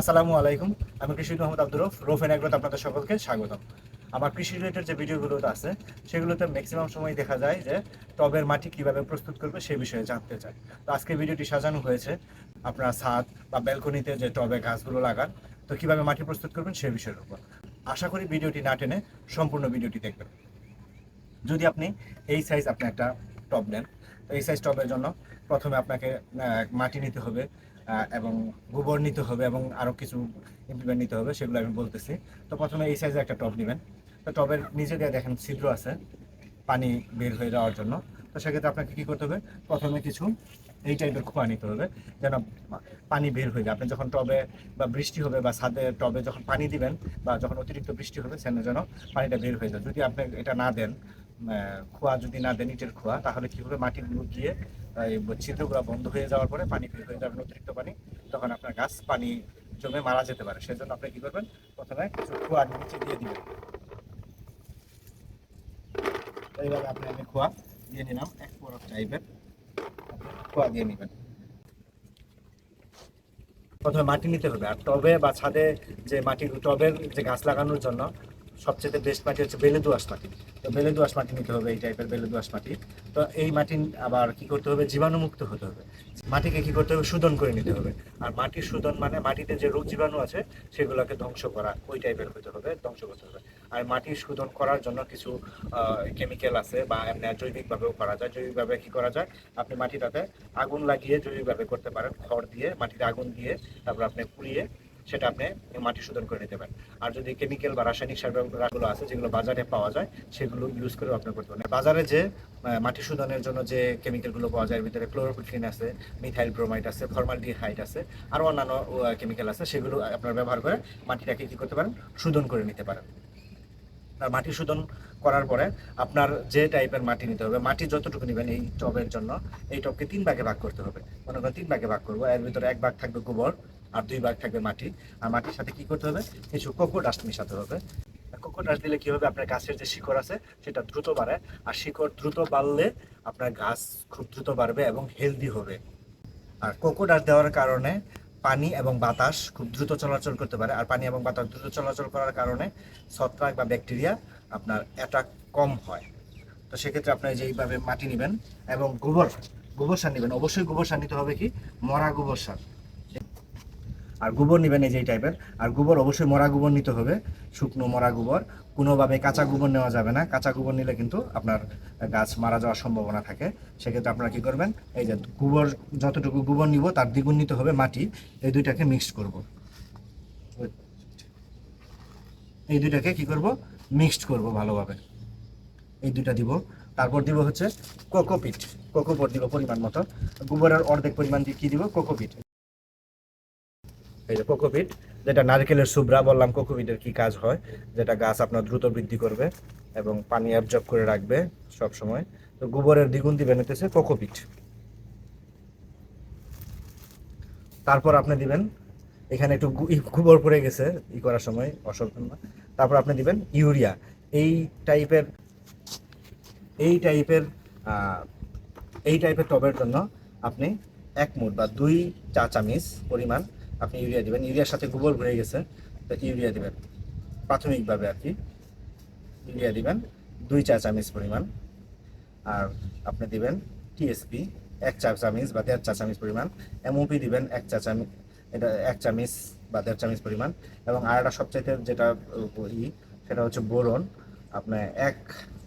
আসসালামু আলাইকুম। আমি কৃষি মোহাম্মদ আব্দুর রফ রফ এন এগ্রোতে আপনাদের সকলকে স্বাগতম। আমার কৃষি রিলেটেড যে ভিডিওগুলো আছে, সেগুলোতে ম্যাক্সিমাম সময় দেখা যায় যে টবের মাটি কীভাবে প্রস্তুত করবে সে বিষয়ে জানতে চাই। তো আজকে ভিডিওটি সাজানো হয়েছে। আপনার ছাদ বা ব্যালকনিতে যে টবে গাছগুলো লাগান, তো কীভাবে মাটি প্রস্তুত করবেন সে বিষয়ের উপর। আশা করি ভিডিওটি না টেনে সম্পূর্ণ ভিডিওটি দেখবেন। যদি আপনি এই সাইজ আপনি একটা টব নেন তো এই সাইজ টবের জন্য প্রথমে আপনাকে মাটি নিতে হবে এবং গোবর নিতে হবে এবং আরও কিছু ইমপ্লিমেন্ট নিতে হবে, সেগুলো আমি বলতেছি। তো প্রথমে এই সাইজে একটা টব নেবেন। তো টবের নিচে দিয়ে দেখেন ছিদ্র আছে, পানি বের হয়ে যাওয়ার জন্য। তো সেক্ষেত্রে আপনাকে কী করতে হবে? প্রথমে কিছু এই টাইপের খোয়া নিতে হবে, যেন পানি বের হয়ে যায়। আপনি যখন টবে বা বৃষ্টি হবে বা ছাদে টবে যখন পানি দিবেন বা যখন অতিরিক্ত বৃষ্টি হবে সেখানে যেন পানিটা বের হয়ে যায়। যদি আপনি এটা না দেন খোয়া যদি না দেন ইটের খোয়া, তাহলে কি হবে? মাটিগুলো গিয়ে ছিদ্রগুলো বন্ধ হয়ে যাওয়ার পরে পানি বের হয়ে যাবে অতিরিক্ত পানি। তখন আপনার গাছ পানি জমে মারা যেতে পারে। সেই জন্য আপনি কি করবেন? প্রথমে কিছু খোয়া নিচে দিয়ে দিবেন। এইভাবে আপনি আমি খোয়া দিয়ে নিলাম। এক বরফ টাইপের খোয়া দিয়ে নেবেন। প্রথমে মাটি নিতে হবে। আর টবে বা ছাদে যে মাটি টবের যে গাছ লাগানোর জন্য সবচেয়ে বেস্ট মাটি হচ্ছে বেলে দোআঁশ মাটি। তো বেলে দোআঁশ মাটি নিতে হবে, এই টাইপের বেলে দোআঁশ মাটি। তো এই মাটি আবার কি করতে হবে? জীবাণুমুক্ত হতে হবে। মাটিকে কি করতে হবে? শোধন করে নিতে হবে। আর মাটির শোধন মানে মাটিতে যে রোগ জীবাণু আছে, সেগুলোকে ধ্বংস করা, ওই টাইপের হতে হবে, ধ্বংস করতে হবে। আর মাটি শোধন করার জন্য কিছু কেমিক্যাল আছে বা এমনি জৈবিকভাবেও করা যায়। জৈবিকভাবে কি করা যায়? আপনি মাটিটাতে আগুন লাগিয়ে জৈবিকভাবে করতে পারেন। খড় দিয়ে মাটিতে আগুন দিয়ে তারপর আপনি পুড়িয়ে সেটা আপনি মাটি শোধন করে নিতে পারেন। আর যদি কেমিক্যাল বা রাসায়নিক সারগুলো আছে যেগুলো বাজারে পাওয়া যায়, সেগুলো ইউজ করেও আপনি করতে পারেন। বাজারে যে মাটি শোধনের জন্য যে কেমিক্যালগুলো পাওয়া যায় ভিতরে ক্লোরোফিন আছে মিথাইল ব্রোমাইড আছে ফর্মালডিহাইড আছে, আর অন্যান্য কেমিক্যাল আছে, সেগুলো আপনার ব্যবহার করে মাটিটাকে কি করতে পারেন? শোধন করে নিতে পারেন। আর মাটি শোধন করার পরে আপনার যে টাইপের মাটি নিতে হবে, মাটি যতটুকু নেবেন এই টবের জন্য, এই টবকে তিন ভাগে ভাগ করতে হবে। মনে করেন তিন ভাগে ভাগ করব, এর ভিতরে এক ভাগ থাকবে গোবর আর দুই ভাগ থাকবে মাটি। আর মাটির সাথে কি করতে হবে? কিছু কোকো ডাস্ট মিশাতে হবে। কোকো ডাস্ট দিলে কি হবে? আপনার গাছের যে শিকড় আছে, সেটা দ্রুত বাড়ে। আর শিকড় দ্রুত বাড়লে আপনার গাছ খুব দ্রুত বাড়বে এবং হেলদি হবে। আর কোকো ডাস্ট দেওয়ার কারণে পানি এবং বাতাস খুব দ্রুত চলাচল করতে পারে। আর পানি এবং বাতাস দ্রুত চলাচল করার কারণে ছত্রাক বা ব্যাকটেরিয়া আপনার অ্যাটাক কম হয়। তো সেক্ষেত্রে আপনি যেইভাবে মাটি নেবেন এবং গোবর গোবর সার নেবেন। অবশ্যই গোবর সার নিতে হবে কি? মরা গোবর সার। আর গোবর নেবেন এই যে টাইপের আর গোবর অবশ্যই মরা গোবর নিতে হবে, শুকনো মরা গোবর। কোনোভাবে কাঁচা গোবর নেওয়া যাবে না। কাঁচা গোবর নিলে কিন্তু আপনার গাছ মারা যাওয়ার সম্ভাবনা থাকে। সেক্ষেত্রে আপনারা কী করবেন, এই যে গোবর, যতটুকু গোবর নিব, তার দ্বিগুণ নিতে হবে মাটি। এই দুইটাকে মিক্সড করব। এই দুইটাকে কি করব মিক্সড করব ভালোভাবে। এই দুইটা দিব। তারপর দিব হচ্ছে কোকোপিট। কোকোপিট দিব পরিমাণ মতো। গোবরের অর্ধেক পরিমাণ দিয়ে কি দিব, কোকোপিট। এই যে কোকোপিট, যেটা নারকেলের সুবরা বললাম, কোকোপিটের কি কাজ হয়? যেটা গাছ আপনার দ্রুত বৃদ্ধি করবে এবং পানি অ্যাবজর্ব করে রাখবে সব সময় তো গোবরের দ্বিগুণ দিবেন হতেছে কোকোপিট। তারপর আপনি দিবেন, এখানে একটু গোবর পড়ে গেছে, ই করার সময় অসম্পূর্ণ তারপর আপনি দিবেন ইউরিয়া। এই টাইপের এই টাইপের এই টাইপের টবের জন্য আপনি এক মুঠ বা দুই চা চামিচ পরিমাণ আপনি ইউরিয়া দিবেন। ইউরিয়ার সাথে গোবর ভরে গেছে, তো ইউরিয়া দিবেন। প্রাথমিকভাবে আর কি, ইউরিয়া দিবেন দুই চা চামিচ পরিমাণ। আর আপনি দিবেন টিএসপি, এক চা চামিচ বা দেড় চা চামিচ পরিমাণ। এমওপি দিবেন এক চা চামিচ, এটা এক চামিচ বা দেড় চামিচ পরিমাণ। এবং আর একটা সবচাইতে যেটা, ই, সেটা হচ্ছে বোরন। আপনার এক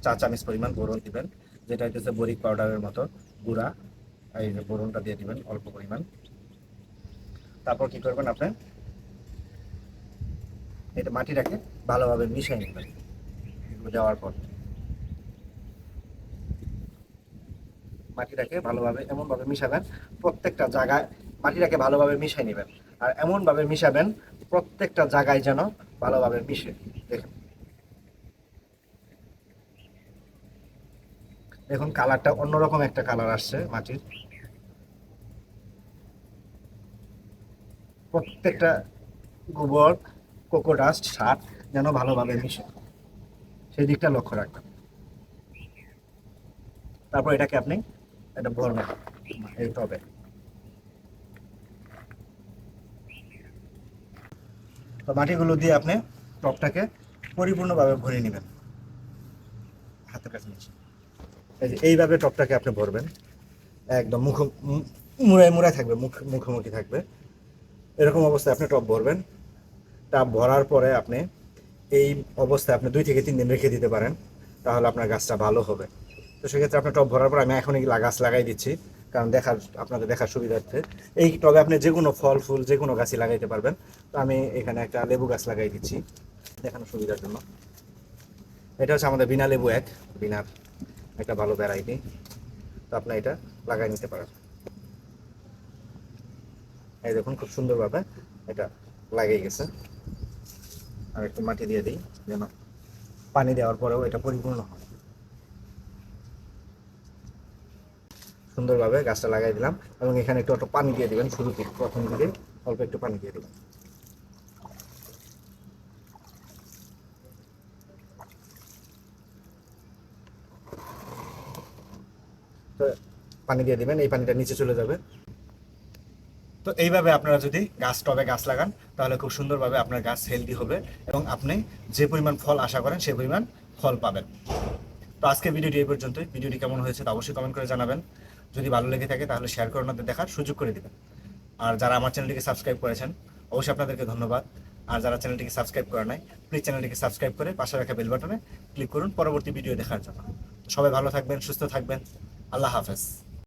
চা চামিচ পরিমাণ বোরন দিবেন, যেটা হচ্ছে বরিক পাউডারের মতো গুঁড়া। এই বোরনটা দিয়ে দিবেন অল্প পরিমাণ। তারপর কি করবেন আপনি? এটা মাটিটাকে ভালোভাবে মিশিয়ে নেবেন। দেওয়ার পর। মাটিটাকে ভালোভাবে এমনভাবে মিশাবেন, প্রত্যেকটা জায়গায় মাটিটাকে ভালোভাবে মিশিয়ে নেবেন। আর এমনভাবে মিশাবেন, প্রত্যেকটা জায়গায় যেন ভালোভাবে মিশে। দেখুন। দেখুন কালারটা অন্যরকম একটা কালার আসছে মাটির। প্রত্যেকটা গোবর কোকোডাস্ট সার যেন ভালোভাবে মিশে। সেই দিকটা লক্ষ্য রাখবেন। তারপর এটাকে আপনি এটা ভরবেন এই টবে তো মাটিগুলো দিয়ে আপনি টপটাকে পরিপূর্ণভাবে ভরে নেবেন। হাতের কাছে এসে। এই যে এইভাবে টপটাকে আপনি ভরবেন। একদম মুখ মুড়ায় মুড়ায় থাকবে, মুখ মুখোমুখি থাকবে। এরকম অবস্থায় আপনি টপ ভরবেন। টাপ ভরার পরে আপনি এই অবস্থায় আপনি দুই থেকে তিন দিন রেখে দিতে পারেন, তাহলে আপনার গাছটা ভালো হবে। তো সেক্ষেত্রে আপনি টব ভরার পর আমি এখনই গাছ লাগাই দিচ্ছি, কারণ দেখার, আপনাদের দেখার সুবিধার্থে। এই টবে আপনি যে কোনো ফল, ফুল যে কোনো গাছই লাগাইতে পারবেন। তো আমি এখানে একটা লেবু গাছ লাগাই দিচ্ছি, দেখানোর সুবিধার জন্য। এটা হচ্ছে আমাদের বিনা লেবু এক, বিনার একটা ভালো ভ্যারাইটি তো আপনি এটা লাগাই নিতে পারেন। এই দেখুন, খুব সুন্দরভাবে এটা লাগিয়ে গেছে। আর একটু মাটি দিয়ে দিই, যেন পানি দেওয়ার পরেও এটা পরিপূর্ণ হয়। সুন্দরভাবে গাছটা লাগাই দিলাম এবং এখানে একটু একটু পানি দিয়ে দিবেন শুরুতে, প্রথম দিকে অল্প একটু পানি দিয়ে দিবেন পানি দিয়ে দিবেন, এই পানিটা নিচে চলে যাবে। তো এইভাবে আপনারা যদি গাছ টবে গাছ লাগান, তাহলে খুব সুন্দরভাবে আপনার গাছ হেলদি হবে এবং আপনি যে পরিমাণ ফল আশা করেন সেই পরিমাণ ফল পাবেন। তো আজকে ভিডিওটি এই পর্যন্তই। ভিডিওটি কেমন হয়েছে তা অবশ্যই কমেন্ট করে জানাবেন। যদি ভালো লেগে থাকে তাহলে শেয়ার করে ওনাদের দেখার সুযোগ করে দেবেন। আর যারা আমার চ্যানেলটিকে সাবস্ক্রাইব করেছেন, অবশ্যই আপনাদেরকে ধন্যবাদ। আর যারা চ্যানেলটিকে সাবস্ক্রাইব করে নাই প্লিজ চ্যানেলটিকে সাবস্ক্রাইব করে পাশে রাখা বেল বাটনে ক্লিক করুন পরবর্তী ভিডিও দেখার জন্য। সবাই ভালো থাকবেন, সুস্থ থাকবেন। আল্লাহ হাফেজ।